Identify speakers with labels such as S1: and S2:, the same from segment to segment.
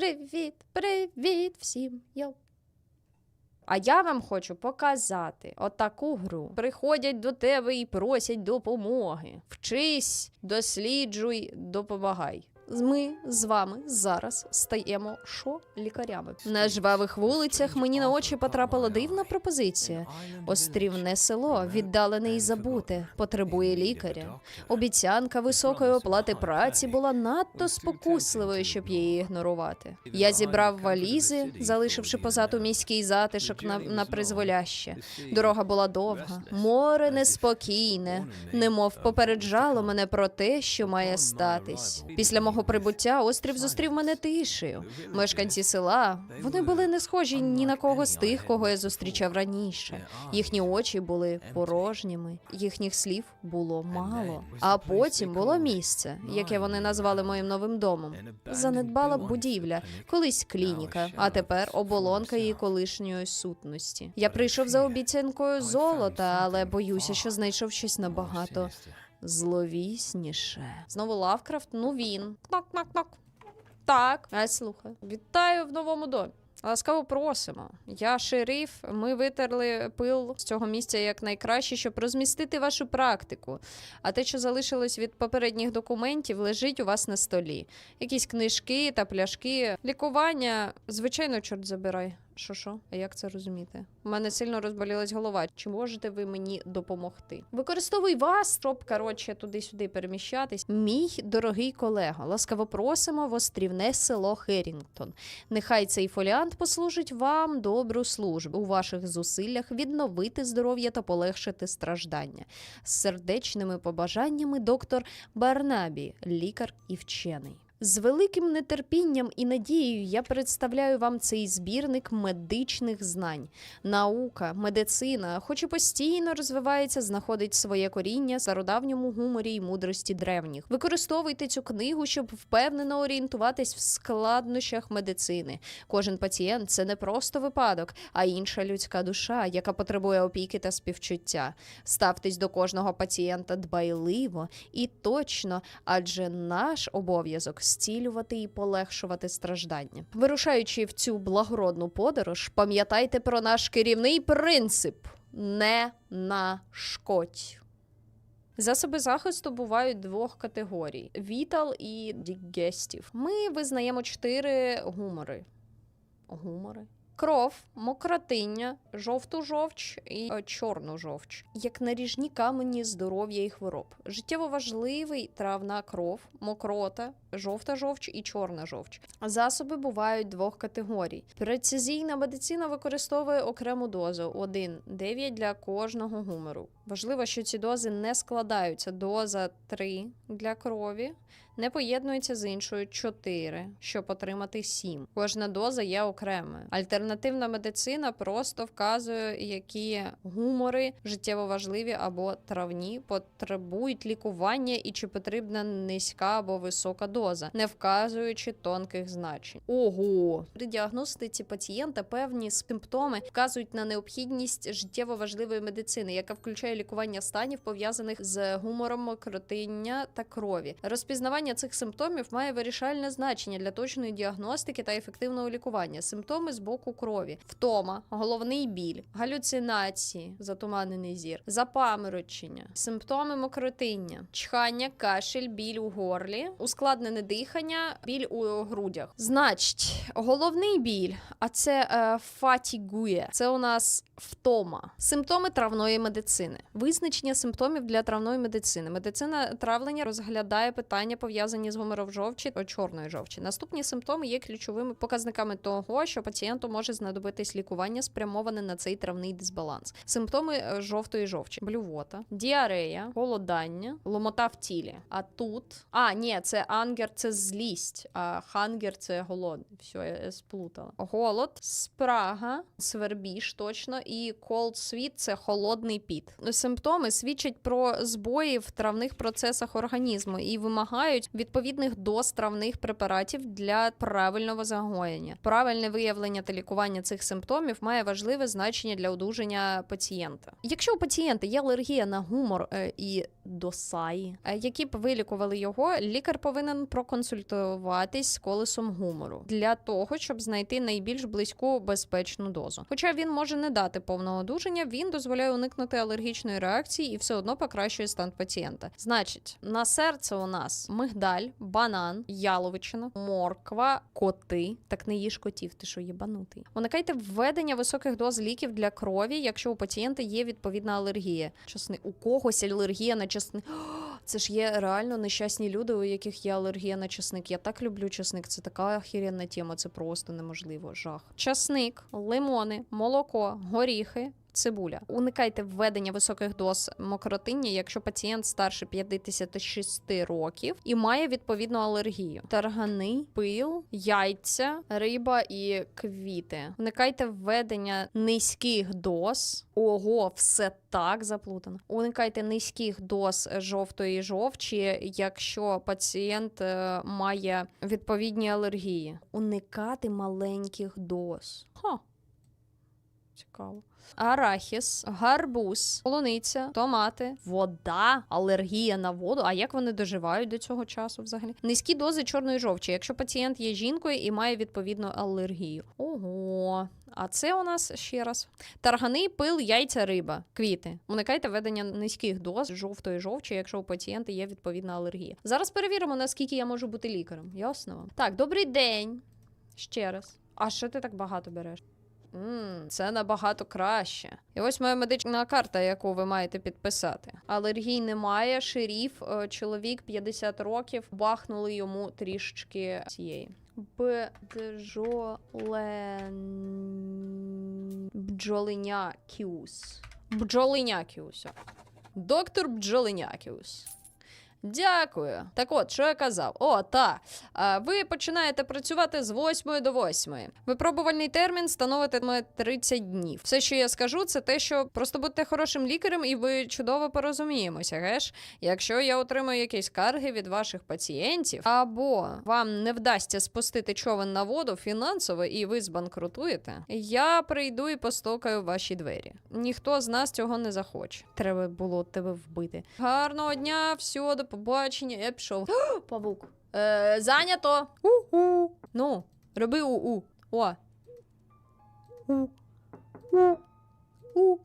S1: Привіт, привіт всім. Йоу. А я вам хочу показати отаку гру. Приходять до тебе і просять допомоги. Вчись, досліджуй, допомагай. Ми з вами зараз стаємо що лікарями. На жвавих вулицях мені на очі потрапила дивна пропозиція. Острівне село, віддалене і забуте, потребує лікаря. Обіцянка високої оплати праці була надто спокусливою, щоб її ігнорувати. Я зібрав валізи, залишивши позаду міський затишок на, на призволяще. Дорога була довга, море неспокійне, немов попереджало мене про те, що має статись. Після мого прибуття острів зустрів мене тишею. Мешканці села вони були не схожі ні на кого з тих, кого я зустрічав раніше. Їхні очі були порожніми, їхніх слів було мало. А потім було місце, яке вони назвали моїм новим домом. Занедбала будівля, колись клініка, а тепер оболонка її колишньої сутності. Я прийшов за обіцянкою золота, але боюся, що знайшов щось набагато зловісніше. Знову Лавкрафт, ну він. Кнок-кнок-кнок. Так, я слухаю. Вітаю в новому домі. Ласкаво просимо. Я шериф. Ми витерли пил з цього місця як найкраще, щоб розмістити вашу практику. А те, що залишилось від попередніх документів, лежить у вас на столі. Якісь книжки та пляшки. Лікування, звичайно, чорт забирай. Що що? А як це розуміти? У мене сильно розболілась голова. Чи можете ви мені допомогти? Використовуй вас, щоб коротше туди-сюди переміщатись. Мій дорогий колего, ласкаво просимо в острівне село Херінгтон. Нехай цей фоліант послужить вам добру службу у ваших зусиллях відновити здоров'я та полегшити страждання. З сердечними побажаннями доктор Барнабі, лікар і вчений. З великим нетерпінням і надією я представляю вам цей збірник медичних знань. Наука, медицина, хоч і постійно розвивається, знаходить своє коріння в стародавньому гуморі й мудрості древніх. Використовуйте цю книгу, щоб впевнено орієнтуватись в складнощах медицини. Кожен пацієнт це не просто випадок, а інша людська душа, яка потребує опіки та співчуття. Ставтесь до кожного пацієнта дбайливо і точно, адже наш обов'язок зцілювати і полегшувати страждання. Вирушаючи в цю благородну подорож, пам'ятайте про наш керівний принцип: не нашкодь. Засоби захисту бувають двох категорій: вітал і дігестів. Ми визнаємо чотири гумори. Гумори. Кров, мокротиння, жовту жовч і е, чорну жовч, як наріжні камені здоров'я і хвороб. Життєво важливий травна кров, мокрота, жовта жовч і чорна жовч. Засоби бувають двох категорій. Прецизійна медицина використовує окрему дозу 1,9 для кожного гумору. Важливо, що ці дози не складаються. Доза 3 для крові не поєднується з іншою 4, щоб отримати 7. Кожна доза є окремою. Альтернативна медицина просто вказує, які гумори життєво важливі або травні потребують лікування і чи потрібна низька або висока доза, не вказуючи тонких значень. Ого! При діагностиці пацієнта певні симптоми вказують на необхідність життєво важливої медицини, яка включає лікування станів пов'язаних з гумором мокротиння та крові. Розпізнавання цих симптомів має вирішальне значення для точної діагностики та ефективного лікування. Симптоми з боку крові: втома, головний біль, галюцинації, затуманений зір, запаморочення, симптоми мокротиння, чхання, кашель, біль у горлі, ускладнене дихання, біль у грудях. Значить, головний біль, а це е, фатігує. Це у нас втома. Симптоми травної медицини. Визначення симптомів для травної медицини. Медицина травлення розглядає питання пов'язані з гумором жовчі та чорної жовчі. Наступні симптоми є ключовими показниками того, що пацієнту може знадобитись лікування, спрямоване на цей травний дисбаланс. Симптоми е, жовтої жовчі: блювота, діарея, голодання, ломота в тілі. А тут а ні, це ангер, це злість, а хангер це голод. Все, я, сплутала. Голод, спрага, свербіж точно, і cold sweat – це холодний піт. Симптоми свідчать про збої в травних процесах організму і вимагають вимагають відповідних доз травних препаратів для правильного загоєння. Правильне виявлення та лікування цих симптомів має важливе значення для одужання пацієнта. Якщо у пацієнта є алергія на гумор е, і досаї, е, які б вилікували його, лікар повинен проконсультуватись з колесом гумору для того, щоб знайти найбільш близьку безпечну дозу. Хоча він може не дати повного одужання, він дозволяє уникнути алергічної реакції і все одно покращує стан пацієнта. Значить, на серце у нас мигдаль, банан, яловичина, морква, коти. Так не їж котів, ти що єбанутий. Уникайте введення високих доз ліків для крові, якщо у пацієнта є відповідна алергія. Чесни, у когось алергія на чесник. Це ж є реально нещасні люди, у яких є алергія на чесник. Я так люблю чесник. Це така охеренна тема, це просто неможливо. Жах. Чесник, лимони, молоко, горіхи. Цибуля. Уникайте введення високих доз мокротиння, якщо пацієнт старше 56 років і має відповідну алергію. Таргани, пил, яйця, риба і квіти. Уникайте введення низьких доз. Ого, все так заплутано. Уникайте низьких доз жовтої жовчі, якщо пацієнт е, має відповідні алергії. Уникати маленьких доз. Ха. Цікаво. Арахіс, гарбуз, полуниця, томати, вода, алергія на воду. А як вони доживають до цього часу взагалі? Низькі дози чорної жовчі, якщо пацієнт є жінкою і має відповідну алергію. Ого. А це у нас ще раз таргани, пил, яйця, риба, квіти. Уникайте ведення низьких доз жовтої жовчі, якщо у пацієнта є відповідна алергія. Зараз перевіримо, наскільки я можу бути лікарем. Ясно вам? Так, добрий день. Ще раз. А що ти так багато береш? Мм, це набагато краще. І ось моя медична карта, яку ви маєте підписати. Алергій немає, шеріф, е, чоловік 50 років, бахнули йому трішечки цієї. Бджолен... Бджолинякіус. Бджолинякіус. Доктор Бджолинякіус. Дякую. Так от, що я казав? О, та. А, ви починаєте працювати з 8 до 8. Випробувальний термін становитиме 30 днів. Все, що я скажу, це те, що просто будьте хорошим лікарем, і ви чудово порозуміємося, геш? Якщо я отримаю якісь скарги від ваших пацієнтів, або вам не вдасться спустити човен на воду фінансово, і ви збанкрутуєте, я прийду і постукаю в ваші двері. Ніхто з нас цього не захоче. Треба було тебе вбити. Гарного дня, всього, до побачення. Я пішов. Павук. Е, зайнято. У-у. Ну, роби у-у. О. У. У. У.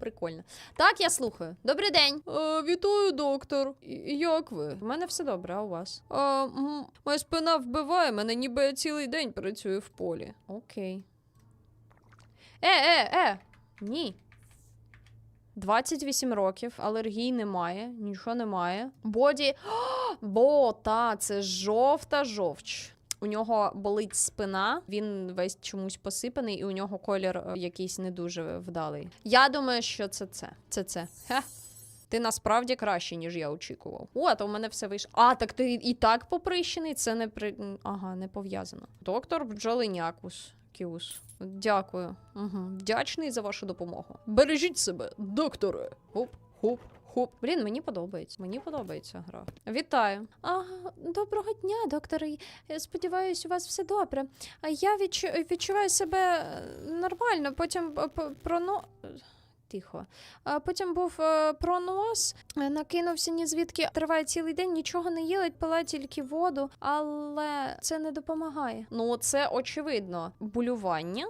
S1: Прикольно. Так, я слухаю. Добрий день. Е, вітаю, доктор. І- Як ви? У мене все добре, а у вас? Е, м, моя спина вбиває мене, ніби я цілий день працюю в полі. Окей. Е, е, е. Ні. 28 років, алергій немає, нічого немає. Боді. Бо, та, це жовта жовч. У нього болить спина, він весь чомусь посипаний, і у нього колір е, якийсь не дуже вдалий. Я думаю, що це це. Це це. Хе. Ти насправді краще, ніж я очікував. О, то у мене все вийшло. А, так ти і так поприщений, це не при. Ага, не пов'язано. Доктор бджолинякус. Кіус. Дякую. Угу. Вдячний за вашу допомогу. Бережіть себе, докторе. Хоп, хоп. Хоп. Блін, мені подобається. Мені подобається гра. Вітаю. А, доброго дня, докторе. Сподіваюсь, у вас все добре. А я відчу... відчуваю себе нормально. Потім проно. Тихо. А потім був е, пронос, е, накинувся ні звідки. Триває цілий день, нічого не їли, пила тільки воду, але це не допомагає. Ну, це очевидно. Булювання.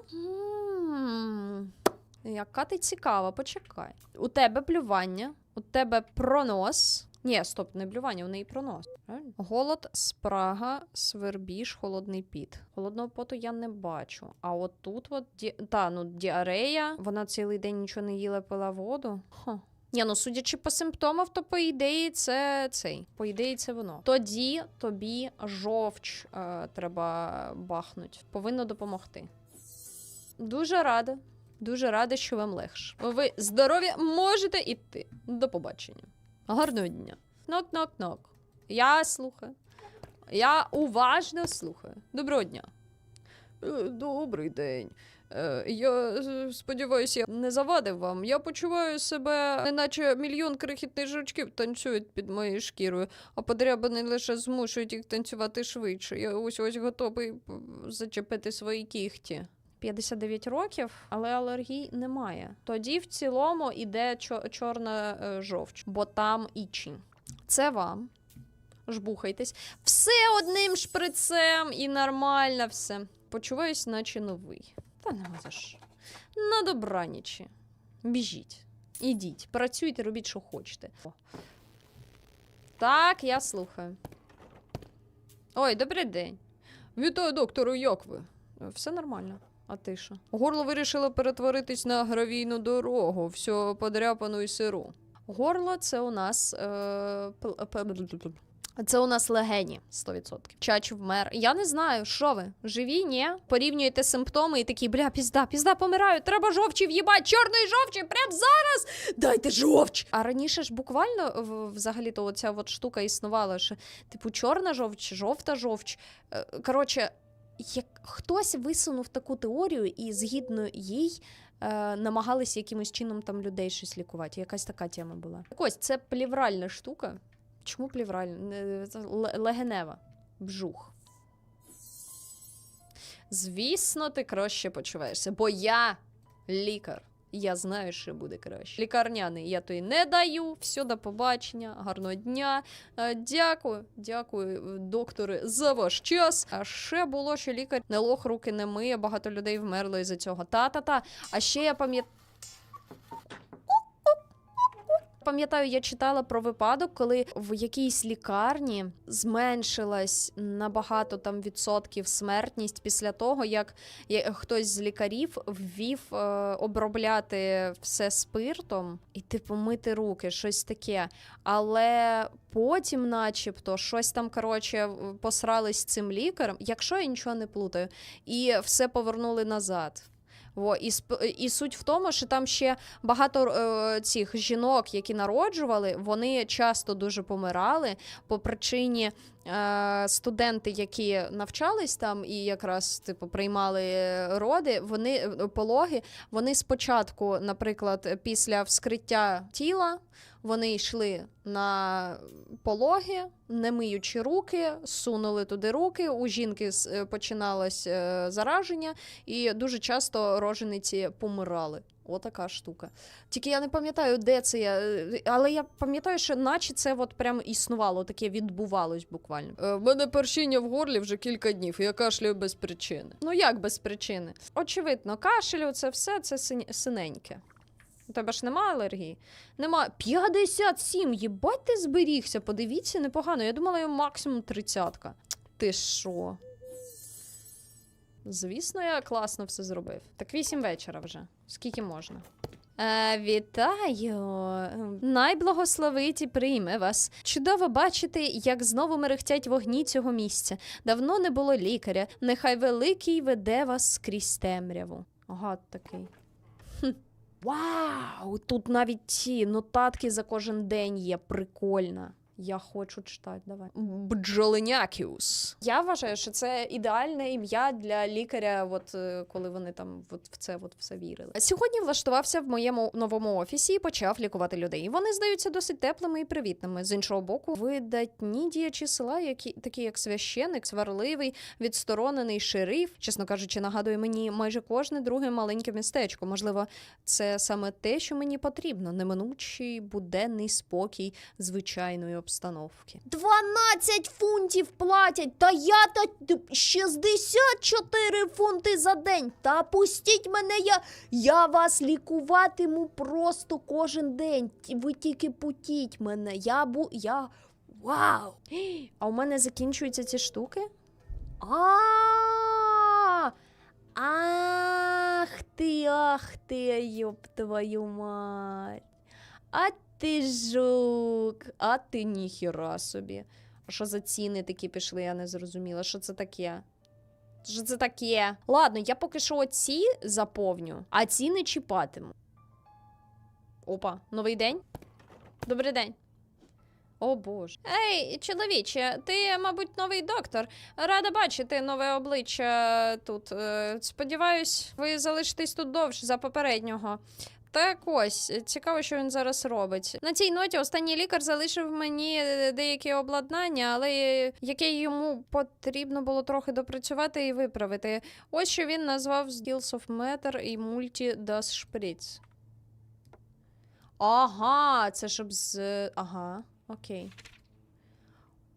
S1: Яка ти цікава, почекай. У тебе плювання, у тебе пронос. Ні, стоп, не блювання, у неї пронос. Правильно? Голод, спрага, свербіж, холодний піт. Холодного поту я не бачу. А от тут, от ді... та, ну, діарея, вона цілий день нічого не їла, пила воду. Ха. Ні, ну судячи по симптомам, то по ідеї це цей. По ідеї, це воно. Тоді тобі жовч е, треба бахнуть. Повинно допомогти. Дуже рада. Дуже рада, що вам легше. Ви здорові можете йти. До побачення. Гарного дня. Нок-нок-нок. Я слухаю. Я уважно слухаю. Доброго дня. Е, Добрий день. Е, я сподіваюся, я не завадив вам. Я почуваю себе, неначе мільйон крихітних жучків танцюють під моєю шкірою, а подрябини лише змушують їх танцювати швидше. Я ось ось готовий зачепити свої кігті. 59 років, але алергій немає. Тоді в цілому іде чорна е, жовч, бо там ічі. Це вам. Жбухайтесь. Все одним шприцем і нормально все. Почуваюсь, наче новий. Та нема за що. На добранічі. Біжіть. Ідіть, працюйте, робіть, що хочете. О. Так, я слухаю. Ой, добрий день. Вітаю, доктору, як ви? Е, Все нормально. А ти що? Горло вирішило перетворитись на гравійну дорогу, все подряпану і сиру. Горло це у нас. Е, це у нас легені 100%. Чач вмер. Я не знаю, що ви? Живі, ні? Порівнюєте симптоми і такі, бля, пізда, пізда, помираю. Треба жовчі в'їбать, чорної жовчі, прям зараз. Дайте жовч. А раніше ж буквально взагалі-то оця от штука існувала, що типу чорна жовч, жовта жовч. Е, Коротше, як хтось висунув таку теорію, і згідно їй е, намагалися якимось чином там людей щось лікувати. Якась така тема була. Так ось це плівральна штука. Чому плівральна? Ле- Легенева. Бжух. Звісно, ти краще почуваєшся, бо я лікар. Я знаю, що буде краще. Лікарняний я тобі не даю. Все, до побачення, гарного дня. Е, Дякую, дякую, доктори, за ваш час. А ще було, що лікар не лох руки не миє, багато людей вмерло із-за цього. Та-та-та. А ще я пам'ятаю. Пам'ятаю, я читала про випадок, коли в якійсь лікарні зменшилась набагато там відсотків смертність після того, як хтось з лікарів ввів е, обробляти все спиртом і типу мити руки, щось таке. Але потім, начебто, щось там коротше посрались цим лікарем, якщо я нічого не плутаю, і все повернули назад. Во, і, і суть в тому, що там ще багато е, цих жінок, які народжували, вони часто дуже помирали по причині студенти, які навчались там і якраз типу приймали е, роди, вони е, пологи. Вони спочатку, наприклад, після вскриття тіла. Вони йшли на пологи, не миючи руки, сунули туди руки. У жінки е, починалось е, зараження, і дуже часто рожениці помирали. Отака штука. Тільки я не пам'ятаю, де це я. е, Але я пам'ятаю, що наче це от прям існувало, таке відбувалось буквально. Е, мене першіння в горлі вже кілька днів, і я кашляю без причини. Ну як без причини? Очевидно, кашелю це все це синеньке. У тебе ж немає алергії? Нема 57, їбать ти зберігся. Подивіться, непогано. Я думала, я максимум тридцятка. Ти що? Звісно, я класно все зробив. Так вісім вечора вже. Скільки можна? Е, вітаю! Найблагословиті прийме вас. Чудово бачити, як знову мерехтять вогні цього місця. Давно не було лікаря. Нехай великий веде вас скрізь темряву. Гад такий. Вау! Тут навіть ці нотатки за кожен день є. Прикольно. Я хочу читати, давай. Бджоленякіус. Я вважаю, що це ідеальне ім'я для лікаря, от е, коли вони там от в це от все вірили. Сьогодні влаштувався в моєму новому офісі і почав лікувати людей. Вони здаються досить теплими і привітними. З іншого боку, видатні діячі села, які такі як священик, сварливий, відсторонений шериф, чесно кажучи, нагадує мені майже кожне друге маленьке містечко. Можливо, це саме те, що мені потрібно. Неминучий буденний спокій звичайної обстановки. 12 фунтів платять, та я та 64 фунти за день. Та пустіть мене, я, я вас лікуватиму просто кожен день. Ви тільки путіть мене. Я бу. Я. Вау! А у мене закінчуються ці штуки? А! Ах ти, ах ти, йоп твою мать. А ти жук, а ти ніхіра собі. А що за ціни такі пішли, я не зрозуміла. Що це таке? Що це таке? Ладно, я поки що оці заповню, а ці не чіпатиму. Опа, новий день? Добрий день. О боже. Ей, чоловіче, ти, мабуть, новий доктор. Рада бачити нове обличчя тут. Е, Сподіваюсь, ви залишитесь тут довше за попереднього. Так ось, цікаво, що він зараз робить. На цій ноті останній лікар залишив мені е, деякі обладнання, але е, яке йому потрібно було трохи допрацювати і виправити. Ось що він назвав Skills of Matter і Multi Das Spritz. Ага, це щоб з. Ага, окей.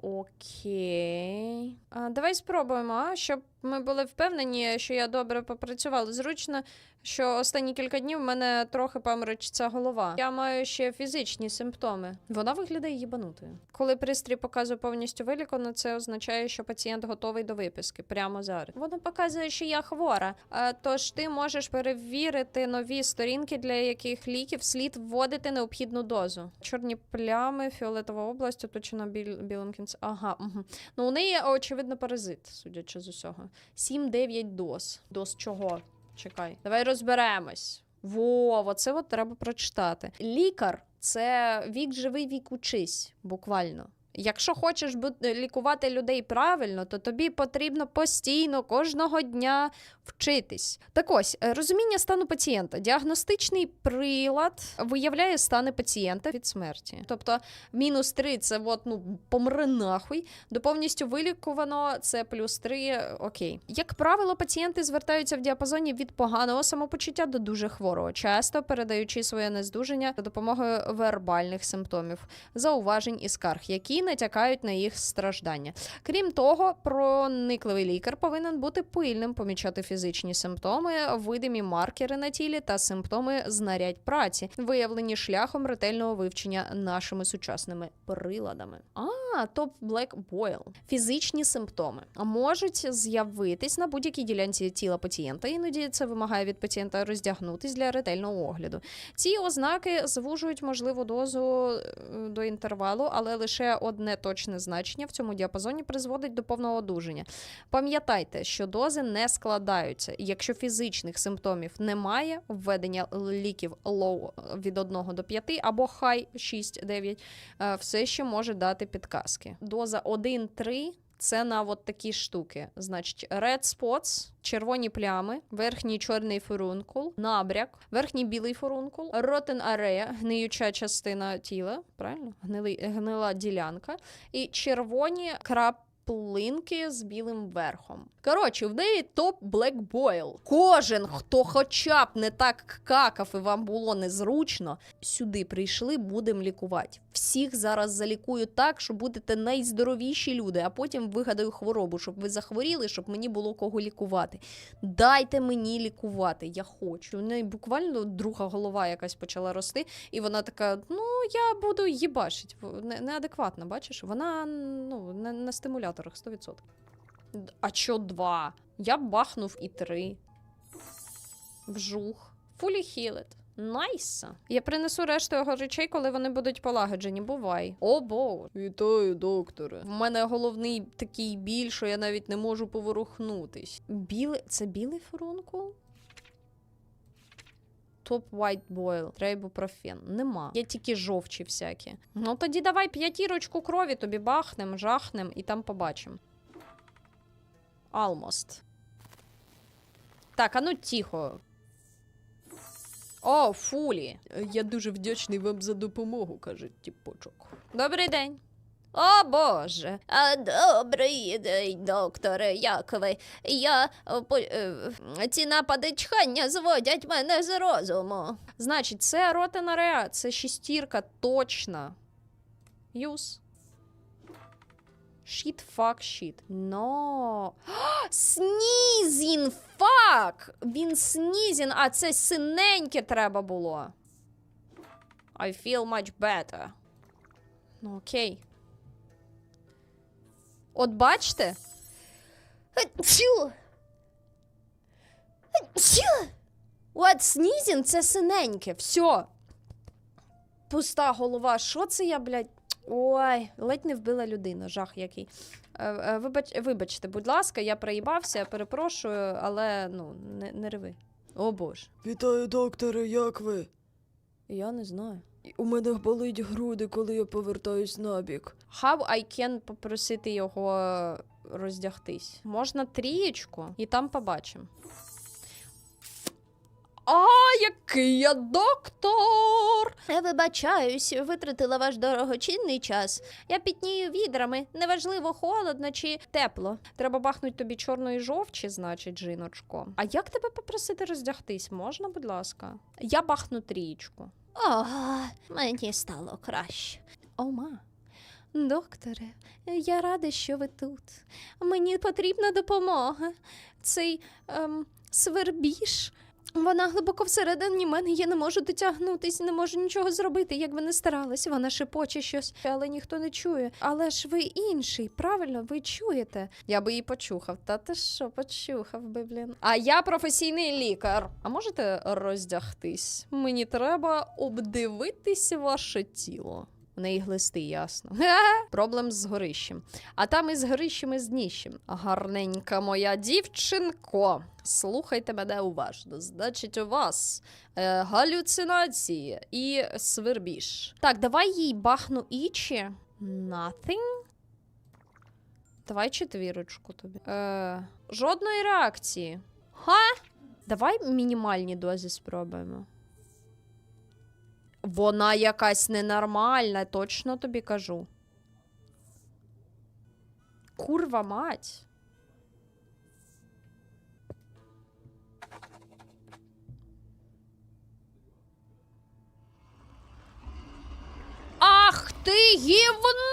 S1: Окей. А, давай спробуємо, а, щоб ми були впевнені, що я добре попрацювала. Зручно, що останні кілька днів в мене трохи паморочиться голова. Я маю ще фізичні симптоми. Вона виглядає їбанутою. Коли пристрій показує повністю вилікано, це означає, що пацієнт готовий до виписки прямо зараз. Воно показує, що я хвора. Тож ти можеш перевірити нові сторінки, для яких ліків слід вводити необхідну дозу. Чорні плями, фіолетова область, оточена біл, білим кінцем. Ага, угу. ну у неї очевидно паразит, судячи з усього. 7-9 доз. Доз чого? Чекай, давай розберемось. Во, оце треба прочитати. Лікар це вік живий, вік учись, буквально. Якщо хочеш бу- лікувати людей правильно, то тобі потрібно постійно кожного дня вчитись. Так ось, е, розуміння стану пацієнта. Діагностичний прилад виявляє стани пацієнта від смерті. Тобто, мінус 3 це от, ну, помри нахуй. До повністю вилікувано це плюс 3, окей. Як правило, пацієнти звертаються в діапазоні від поганого самопочуття до дуже хворого, часто передаючи своє нездужання за допомогою вербальних симптомів, зауважень і скарг, які натякають на їх страждання. Крім того, проникливий лікар повинен бути пильним, помічати фізичні симптоми, видимі маркери на тілі та симптоми знарядь праці, виявлені шляхом ретельного вивчення нашими сучасними приладами. А, топ Black Boil. Фізичні симптоми можуть з'явитись на будь-якій ділянці тіла пацієнта. Іноді це вимагає від пацієнта роздягнутись для ретельного огляду. Ці ознаки звужують можливу дозу е, до інтервалу, але лише одне точне значення в цьому діапазоні призводить до повного одужання. Пам'ятайте, що дози не складаються. Якщо фізичних симптомів немає, введення ліків low від 1 до 5 або high 6-9 е, все ще може дати підказки. Доза 1-3 це на от такі штуки. Значить, red spots, червоні плями, верхній чорний фурункул, набряк, верхній білий фурункул, ротен арея, гниюча частина тіла, правильно? Гнили, гнила ділянка, і червоні краплинки з білим верхом. Коротше, в неї топ Boil. Кожен, хто хоча б не так какав і вам було незручно, сюди прийшли, будемо лікувати. Всіх зараз залікую так, що будете найздоровіші люди, а потім вигадаю хворобу, щоб ви захворіли, щоб мені було кого лікувати. Дайте мені лікувати, я хочу. У неї буквально друга голова якась почала рости, і вона така: ну я буду їбашить. Не, неадекватна, бачиш? Вона ну, на стимуляторах 100%. А чо два? Я бахнув і три. Вжух. Фулі хілет. Найса. Я принесу решту його речей, коли вони будуть полагоджені. Бувай. О боже. Вітаю, докторе. В мене головний такий біль, що я навіть не можу поворухнутись. Біле. Це білий фурункул? Топ White Boil, трейбупрофен. Нема. Є тільки жовчі всякі. Ну тоді давай п'ятірочку крові тобі бахнем, жахнем і там побачимо. Almost. Так, а ну тихо. О, фулі. Я дуже вдячний вам за допомогу, каже тіпочок. Добрий день. О Боже.
S2: А, добрий день, докторе, як ви? Я е, по- е, ці напади чхання зводять мене з розуму.
S1: Значить, це ротена реа, це шістірка точно. Юз. Shit, fuck, shit. Но. Снізін, фак! Він снізін, а це синеньке треба було. I feel much better. Ну, окей. От бачите?
S2: Тю. Тю.
S1: От снізін це синеньке, все. Пуста голова. Що це я, блядь? Ой, ледь не вбила людину, жах який. Е, е, Вибач, вибачте, будь ласка, я проїбався, перепрошую, але ну, не, не реви. О боже.
S3: Вітаю, докторе, як ви?
S1: Я не знаю.
S3: У мене болить груди, коли я повертаюсь набік.
S1: How I can попросити його роздягтись? Можна трієчку, і там побачимо. Який я доктор!
S2: Я вибачаюсь, витратила ваш дорогоцінний час. Я пітнію відрами, неважливо, холодно чи тепло.
S1: Треба бахнуть тобі чорної жовчі, значить, жіночко. А як тебе попросити роздягтись? Можна, будь ласка? Я бахну трієчку.
S2: О, мені стало краще.
S1: Ома.
S2: Докторе, я рада, що ви тут. Мені потрібна допомога. Цей ем, свербіж. Вона глибоко всередині мене, я не можу дотягнутись, не можу нічого зробити, як би не старалась. Вона шепоче щось, але ніхто не чує. Але ж ви інший, правильно, ви чуєте.
S1: Я би її почухав. Та ти що, почухав би, блін. А я професійний лікар. А можете роздягтись? Мені треба обдивитись ваше тіло. В неї глисти, ясно. Проблем з горищем. А там із горищем і з дніщем. Гарненька моя дівчинко. Слухайте мене уважно. Значить, у вас е, галюцинації і свербіж. Так, давай їй бахну ічі. Nothing. Давай четвірочку тобі. Е, жодної реакції. Ха? Давай мінімальні дози спробуємо. Вона якась ненормальна, точно тобі кажу. Курва мать. Ах ти гівно!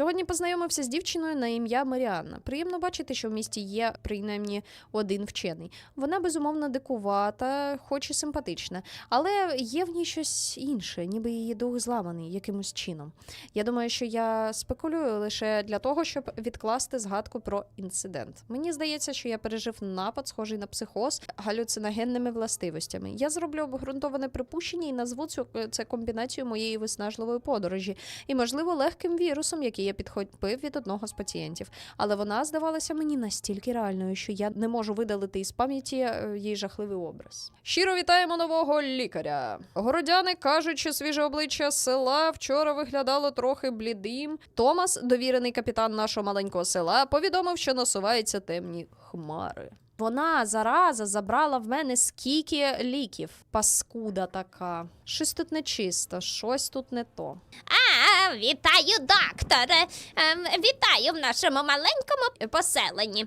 S1: Сьогодні познайомився з дівчиною на ім'я Маріанна. Приємно бачити, що в місті є принаймні один вчений. Вона безумовно дикувата, хоч і симпатична, але є в ній щось інше, ніби її дух зламаний якимось чином. Я думаю, що я спекулюю лише для того, щоб відкласти згадку про інцидент. Мені здається, що я пережив напад, схожий на психоз галюциногенними властивостями. Я зроблю обґрунтоване припущення і назву цю це комбінацію моєї виснажливої подорожі і, можливо, легким вірусом, який я підхопив від одного з пацієнтів. Але вона здавалася мені настільки реальною, що я не можу видалити із пам'яті е, її жахливий образ. Щиро вітаємо нового лікаря. Городяни кажуть, що свіже обличчя села вчора виглядало трохи блідим. Томас, довірений капітан нашого маленького села, повідомив, що насуваються темні хмари. Вона зараза забрала в мене скільки ліків. Паскуда така. Щось тут нечисто, щось тут не то.
S2: А, вітаю, докторе. Ем, вітаю в нашому маленькому поселенні.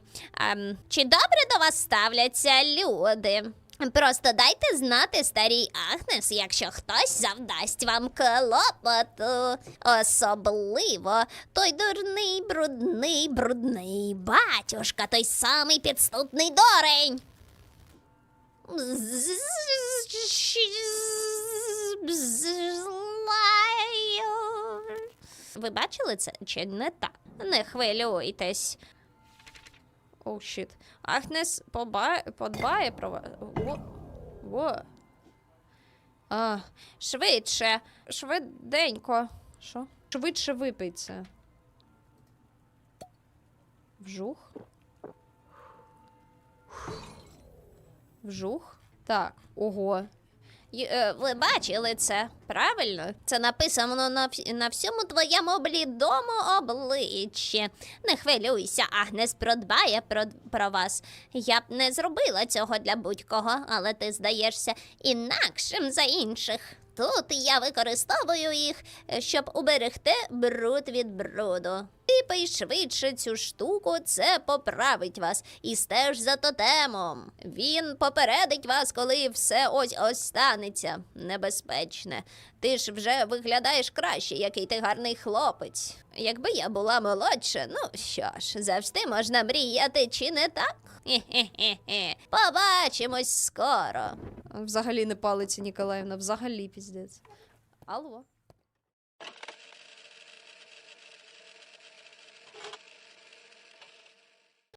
S2: Ем, чи добре до вас ставляться люди? Просто дайте знати старій Агнес, якщо хтось завдасть вам клопоту. Особливо той дурний, брудний, брудний батюшка, той самий підступний дорень. Ви бачили це чи не так? Не хвилюйтесь.
S1: Оу, щит. Агнес поба... подбає про вас. А,
S2: Швидше.
S1: швиденько. Що? Швидше випий це. Вжух. Вжух. Так, ого.
S2: Е, Ви бачили це, правильно? Це написано на, на всьому твоєму блідому обличчі. Не хвилюйся, Агнес продбає про, про вас. Я б не зробила цього для будь-кого, але ти здаєшся інакшим за інших. Тут я використовую їх, е, щоб уберегти бруд від бруду. Випий швидше цю штуку, це поправить вас. І стеж за тотемом. Він попередить вас, коли все ось ось станеться. Небезпечне. Ти ж вже виглядаєш краще, який ти гарний хлопець. Якби я була молодша, ну що ж, завжди можна мріяти, чи не так? Хе-хе-хе. Побачимось скоро.
S1: Взагалі не палиться Ніколаївна, взагалі піздець. Алло.